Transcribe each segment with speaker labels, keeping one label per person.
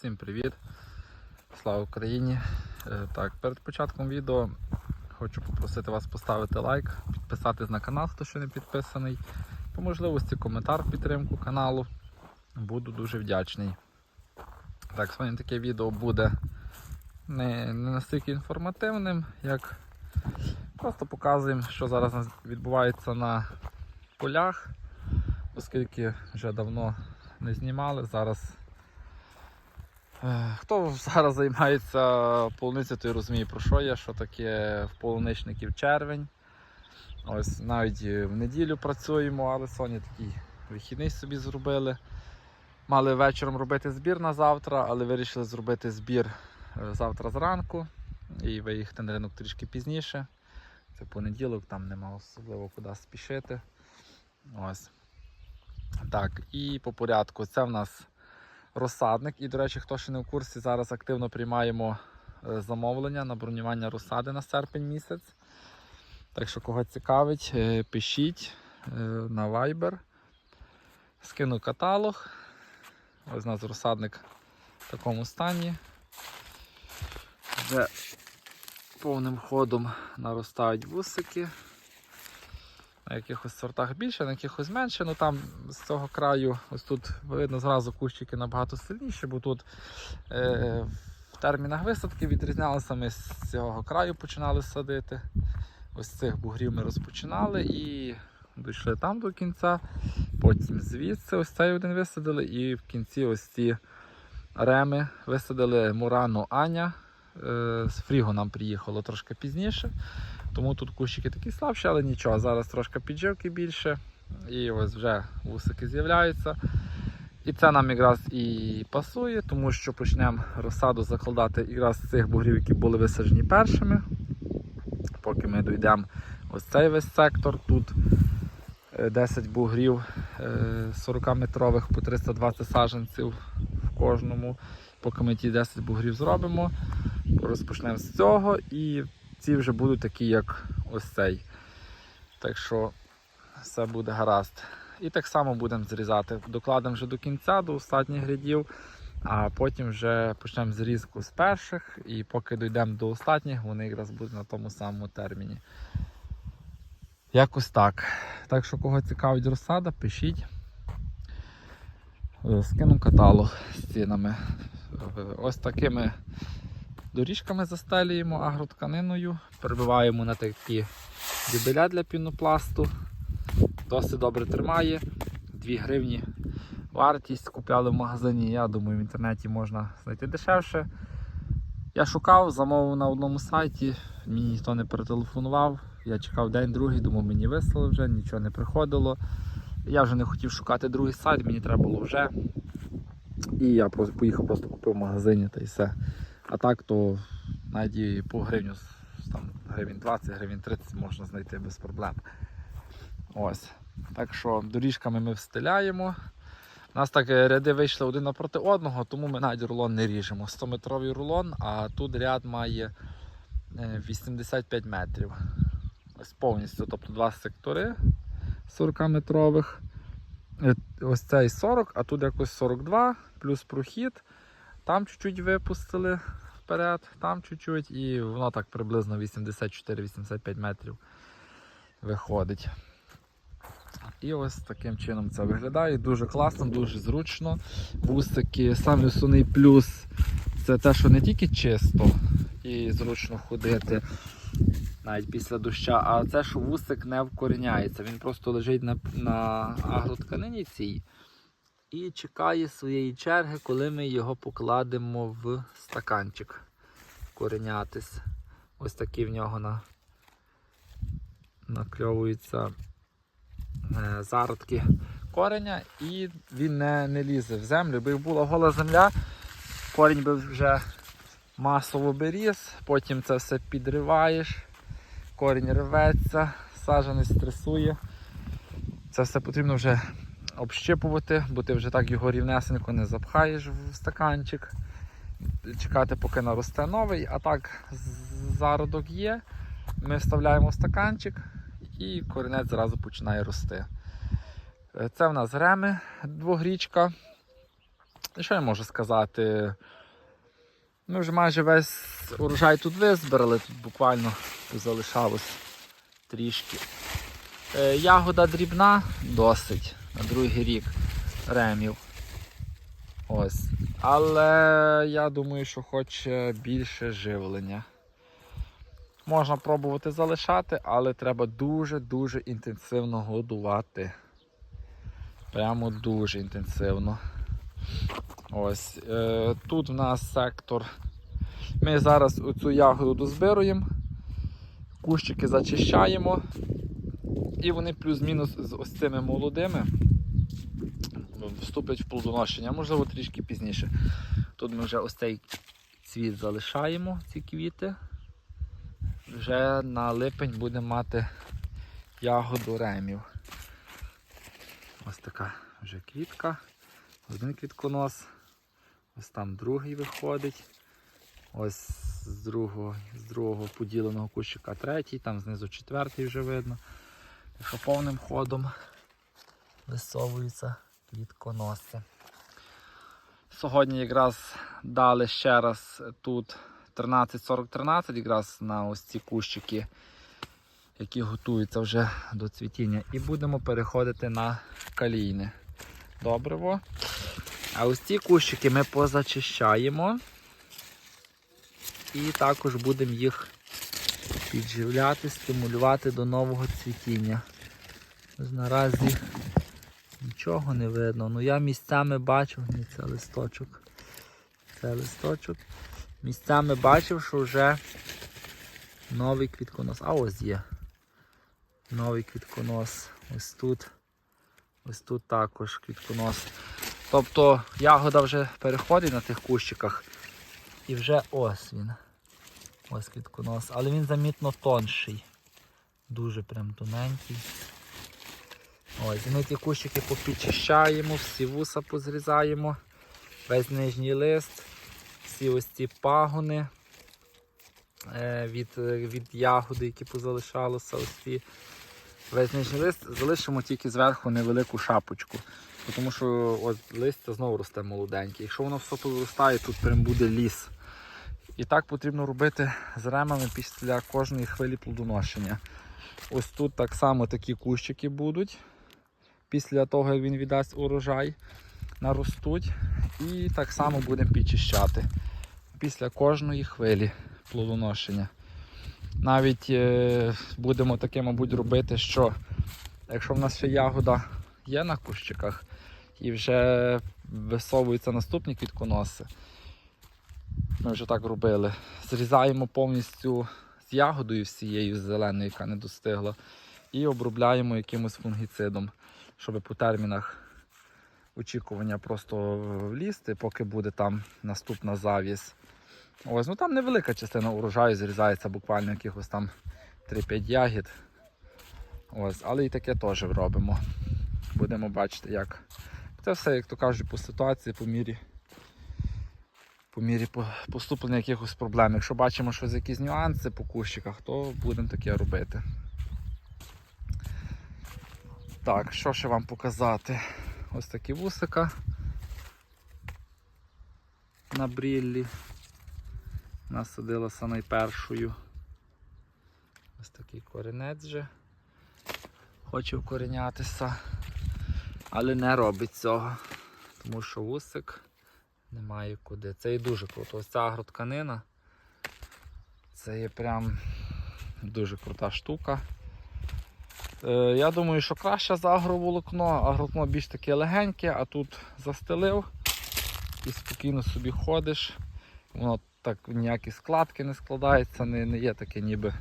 Speaker 1: Всім привіт! Слава Україні! Е, Так, перед початком відео хочу попросити вас поставити лайк, підписатись на канал, хто ще не підписаний. По можливості коментар підтримку каналу. Буду дуже вдячний. Так, сьогодні таке відео буде не, не настільки інформативним, як просто показуємо, що зараз відбувається на полях, оскільки вже давно не знімали. Зараз Хто зараз займається полуницею, той розуміє про що я, що таке в полуничників червень. Ось навіть в неділю працюємо, але сьогодні такий вихідний собі зробили. Мали вечором робити збір на завтра, але вирішили зробити збір е, завтра зранку і виїхати на ринок трішки пізніше. Це понеділок, там нема особливо куди спішити. Ось. Так, і по порядку. Це в нас розсадник. І, до речі, хто ще не в курсі, зараз активно приймаємо е, замовлення на бронювання розсади на серпень місяць. Так що, кого цікавить, е, пишіть е, на Viber. Скину каталог. Ось у нас розсадник в такому стані. Вже повним ходом наростають вусики. На якихось сортах більше, на якихось менше. Ну там з цього краю, ось тут видно зразу кущики набагато сильніші, бо тут е, в термінах висадки відрізнялися. Ми з цього краю починали садити. Ось цих бугрів ми розпочинали і дійшли там до кінця. Потім звідси ось цей один висадили, і в кінці ось ці реми висадили Мурану Аня. Е, з Фріго нам приїхало трошки пізніше. Тому тут кущики такі слабші, але нічого. Зараз трошки підживки більше. І ось вже вусики з'являються. І це нам якраз і пасує, тому що почнемо розсаду закладати якраз з цих бугрів, які були висаджені першими. Поки ми дійдемо ось цей весь сектор. Тут е, 10 бугрів 40-метрових по 320 саджанців в кожному. Поки ми ті 10 бугрів зробимо, розпочнемо з цього і ці вже будуть такі, як ось цей. Так що все буде гаразд. І так само будемо зрізати. Докладемо вже до кінця, до останніх рядів, а потім вже почнемо зрізку з перших, і поки дійдемо до останніх, вони якраз будуть на тому самому терміні. Якось так. Так що, кого цікавить розсада, пишіть. Скину каталог з цінами. Ось такими доріжками застелюємо агротканиною, перебиваємо на такі дюбеля для пінопласту. Досить добре тримає. 2 гривні вартість купляли в магазині. Я думаю, в інтернеті можна знайти дешевше. Я шукав, замовив на одному сайті, мені ніхто не перетелефонував. Я чекав день, другий, думав, мені вислали вже, нічого не приходило. Я вже не хотів шукати другий сайт, мені треба було вже. І я поїхав, просто купив в магазині та й все. А так, то навіть по гривню, там, гривень 20, гривень 30 можна знайти без проблем. Ось. Так що доріжками ми встиляємо. У нас так е, ряди вийшли один напроти одного, тому ми навіть рулон не ріжемо. 100-метровий рулон, а тут ряд має е, 85 метрів. Ось повністю, тобто два сектори 40-метрових. Е, Ось цей 40, а тут якось 42, плюс прохід. Там чуть-чуть випустили вперед, там чуть-чуть, і воно так приблизно 84-85 метрів виходить. І ось таким чином це виглядає. Дуже класно, дуже зручно. Вусики, самий основний плюс це те, що не тільки чисто і зручно ходити навіть після доща, а це, що вусик не вкоріняється. Він просто лежить на, на агротканині цій і чекає своєї черги, коли ми його покладемо в стаканчик коренятись. Ось такі в нього на... накльовуються е, зародки кореня і він не, не лізе в землю. Якби була гола земля, корінь би вже масово би ріс, потім це все підриваєш, корінь рветься, саджанець стресує. Це все потрібно вже общипувати, бо ти вже так його рівнесенько не запхаєш в стаканчик. Чекати, поки наросте новий, а так зародок є. Ми вставляємо в стаканчик і корінець зразу починає рости. Е, Це в нас реми двогрічка. І що я можу сказати? Ми вже майже весь урожай тут визбирали, тут буквально залишалось трішки. Е, Ягода дрібна досить на другий рік ремів. Ось. Але я думаю, що хоче більше живлення. Можна пробувати залишати, але треба дуже-дуже інтенсивно годувати. Прямо дуже інтенсивно. Ось. Е, тут в нас сектор. Ми зараз оцю ягоду дозбируємо, кущики зачищаємо. І вони плюс-мінус з ось цими молодими вступлять в плодоношення, можливо, трішки пізніше. Тут ми вже ось цей цвіт залишаємо, ці квіти. Вже на липень будемо мати ягоду ремів. Ось така вже квітка. Один квітконос. Ось там другий виходить. Ось з другого, з другого поділеного кущика третій, там знизу четвертий вже видно. Якщо повним ходом висовуються квітконоси. Сьогодні якраз дали ще раз тут 13-40-13, якраз на ось ці кущики, які готуються вже до цвітіння. І будемо переходити на калійне добриво. А ось ці кущики ми позачищаємо. І також будемо їх підживляти, стимулювати до нового цвітіння. Наразі нічого не видно. Ну я місцями бачу, ні, це листочок. Це листочок. Місцями бачив, що вже новий квітконос. А ось є. Новий квітконос. Ось тут. Ось тут також квітконос. Тобто ягода вже переходить на тих кущиках. І вже ось він. Ось квітконос. Але він замітно тонший. Дуже прям тоненький. Ось, ми ті кущики попідчищаємо, всі вуса позрізаємо, весь нижній лист, всі ось ці пагони е, від, від ягоди, які позалишалися. Ось ці. Весь нижній лист залишимо тільки зверху невелику шапочку. Тому що от листя знову росте молоденьке. Якщо воно все повиростає, тут прям буде ліс. І так потрібно робити з ремами після кожної хвилі плодоношення. Ось тут так само такі кущики будуть. Після того, як він віддасть урожай, наростуть. І так само будемо підчищати після кожної хвилі плодоношення. Навіть е, будемо таке, мабуть, робити, що якщо в нас ще ягода є на кущиках і вже висовуються наступні квітконоси, ми вже так робили. Зрізаємо повністю з ягодою всією зеленою, яка не достигла, і обробляємо якимось фунгіцидом, щоб по термінах очікування просто влізти, поки буде там наступна завість. Ось, ну там невелика частина урожаю зрізається, буквально якихось там 3-5 ягід. Ось, але і таке теж робимо. Будемо бачити, як. Це все, як то кажуть, по ситуації, по мірі по мірі по- поступлення якихось проблем. Якщо бачимо щось якісь нюанси по кущиках, то будемо таке робити. Так, що ще вам показати? Ось такі вусика на бріллі. Насадилася найпершою. Ось такий корінець же. Хоче вкорінятися, але не робить цього, тому що вусик немає куди. Це і дуже круто. Ось ця агротканина. Це є прям дуже крута штука. Е, я думаю, що краще за агроволокно. Агроволокно більш таке легеньке, а тут застелив і спокійно собі ходиш. Воно так ніякі складки не складається, не, не є таке ніби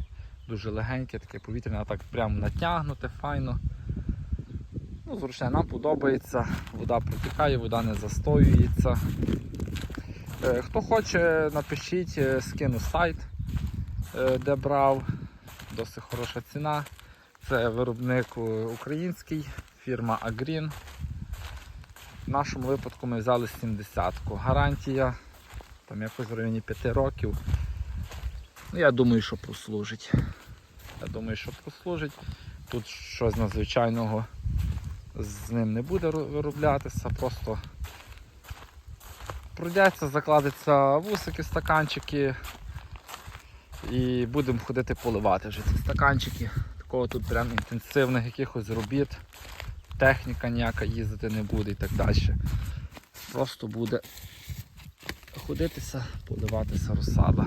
Speaker 1: дуже легеньке, таке повітряне, а так прямо натягнуте, файно. Ну, зручне, нам подобається, вода протікає, вода не застоюється. Е, Хто хоче, напишіть, е, скину сайт, е, де брав. Досить хороша ціна. Це виробник український, фірма Агрін. В нашому випадку ми взяли 70-ку. Гарантія там якось в районі 5 років. Ну, я думаю, що прослужить. Я думаю, що прослужить. Тут щось надзвичайного з ним не буде вироблятися, просто пройдеться, закладеться вусики, стаканчики. І будемо ходити поливати вже ці стаканчики. Такого тут прям інтенсивних якихось робіт. Техніка ніяка їздити не буде і так далі. Просто буде ходитися, поливатися розсада.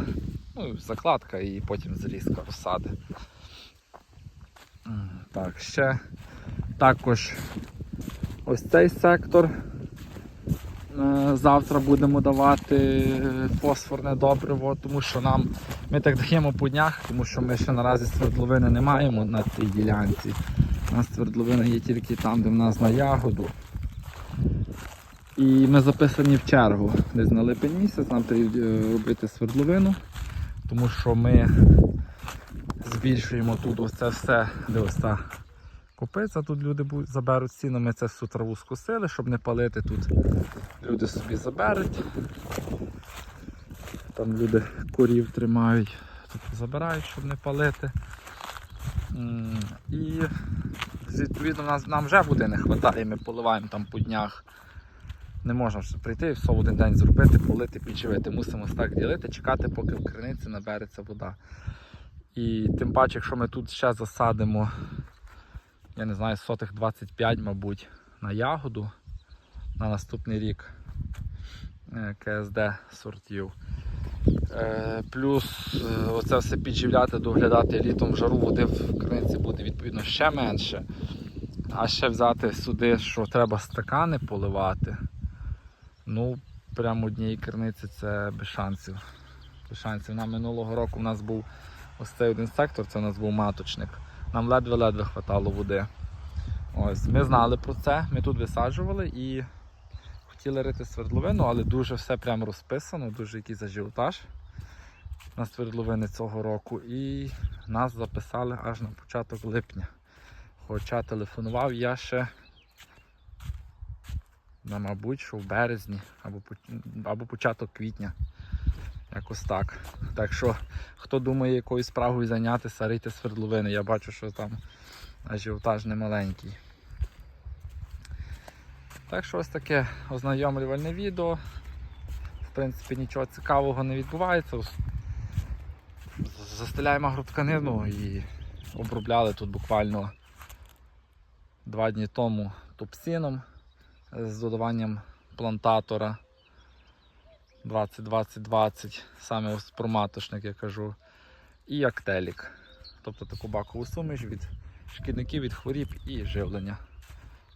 Speaker 1: Ну, закладка і потім зрізка розсади. Так, ще також ось цей сектор. Е, Завтра будемо давати е, фосфорне добриво, тому що нам ми так даємо по днях, тому що ми ще наразі свердловини не маємо на цій ділянці. У нас свердловина є тільки там, де в нас на ягоду. І ми записані в чергу. Десь на липень місяць нам треба е, робити свердловину, тому що ми збільшуємо тут ось це все, де ось та копиця. Тут люди заберуть сіно, ми це всю траву скосили, щоб не палити тут. Люди собі заберуть. Там люди корів тримають, тут забирають, щоб не палити. І відповідно нам вже буде не вистачає, ми поливаємо там по днях. Не можна прийти і все в один день зробити, полити, підживити. Мусимо так ділити, чекати, поки в криниці набереться вода. І тим паче, якщо ми тут ще засадимо, я не знаю, сотих 25, мабуть, на ягоду на наступний рік е, КСД сортів. Е, Плюс е, оце все підживляти, доглядати літом в жару води в криниці буде відповідно ще менше. А ще взяти сюди, що треба стакани поливати. Ну, прямо однієї криниці це без шансів. Без шансів. На минулого року у нас був ось цей один сектор, це у нас був маточник. Нам ледве-ледве хватало води. Ось, ми знали про це, ми тут висаджували і хотіли рити свердловину, але дуже все прямо розписано, дуже якийсь ажіотаж на свердловини цього року. І нас записали аж на початок липня. Хоча телефонував я ще, ну, мабуть, що в березні або, або початок квітня. Якось так. Так що, хто думає якоюсь справою зайнятися, рийте свердловини. Я бачу, що там ажіотаж немаленький. Так що ось таке ознайомлювальне відео. В принципі, нічого цікавого не відбувається. Застеляємо агротканину і обробляли тут буквально два дні тому топсіном з додаванням плантатора 20-20-20, саме ось проматочник, я кажу, і актелік. Тобто таку бакову суміш від шкідників, від хворіб і живлення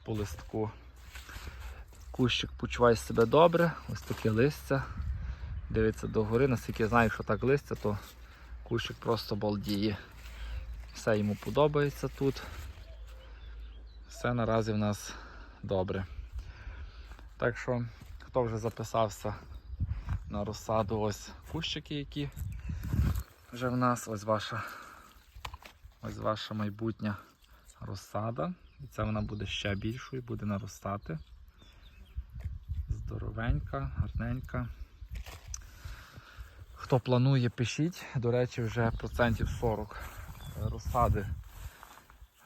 Speaker 1: по листку. Кущик почуває себе добре, ось таке листя. Дивиться догори, наскільки я знаю, що так листя, то кущик просто балдіє. Все йому подобається тут. Все наразі в нас добре. Так що, хто вже записався на розсаду, ось кущики, які вже в нас, ось ваша, ось ваша майбутня розсада. І це вона буде ще більшою, буде наростати. Здоровенька, гарненька. Хто планує, пишіть. До речі, вже процентів 40 розсади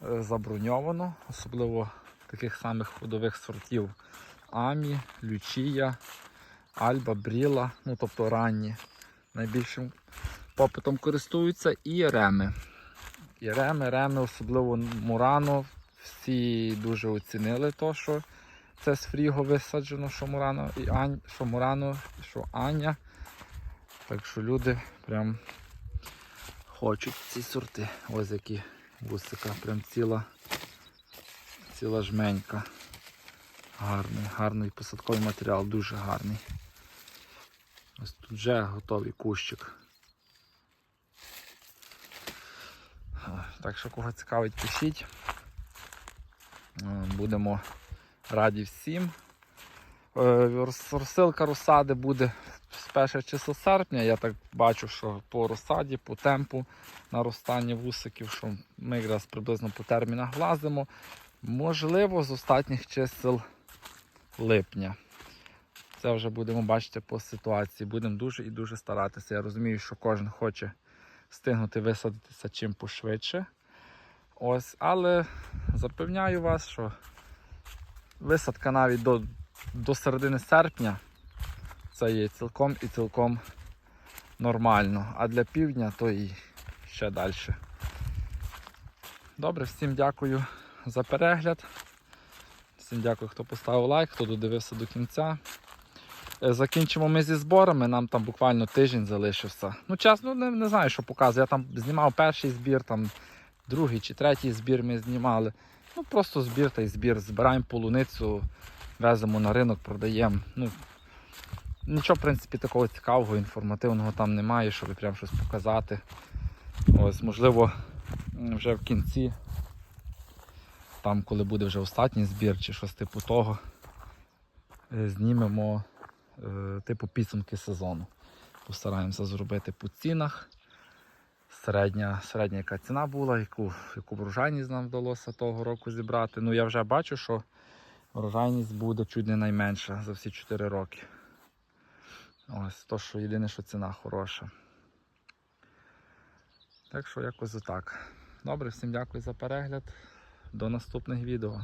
Speaker 1: е, заброньовано, особливо таких самих ходових сортів Амі, Лючія, Альба, Бріла, ну тобто ранні. Найбільшим попитом користуються і реми. І реми, реми, особливо Мурано. Всі дуже оцінили то, що це з фріго висаджено, що Мурано і Ань, що Мурано, що Аня. Так що люди прям хочуть ці сорти. Ось які вусика, прям ціла, ціла жменька. Гарний, гарний посадковий матеріал, дуже гарний. Ось тут вже готовий кущик. Так що кого цікавить, пишіть. Будемо раді всім. Е, Розсилка розсади буде з перше число серпня. Я так бачу, що по розсаді, по темпу наростання вусиків, що ми якраз приблизно по термінах влазимо. Можливо, з останніх чисел липня. Це вже будемо бачити по ситуації. Будемо дуже і дуже старатися. Я розумію, що кожен хоче встигнути висадитися чим пошвидше. Ось, але запевняю вас, що висадка навіть до, до середини серпня це є цілком і цілком нормально. А для півдня то і ще далі. Добре, всім дякую за перегляд. Всім дякую, хто поставив лайк, хто додивився до кінця. Е, Закінчимо ми зі зборами, нам там буквально тиждень залишився. Ну, чесно, не, не знаю, що показує. Я там знімав перший збір, там другий чи третій збір ми знімали. Ну, просто збір та й збір. Збираємо полуницю, веземо на ринок, продаємо. Ну, нічого, в принципі, такого цікавого, інформативного там немає, щоб прям щось показати. Ось, можливо, вже в кінці, там, коли буде вже останній збір чи щось типу того, е, знімемо типу підсумки сезону. Постараємося зробити по цінах. Середня, середня яка ціна була, яку, яку врожайність нам вдалося того року зібрати. Ну я вже бачу, що врожайність буде чуть не найменша за всі 4 роки. Ось то, що єдине, що ціна хороша. Так що якось отак. Добре, всім дякую за перегляд. До наступних відео.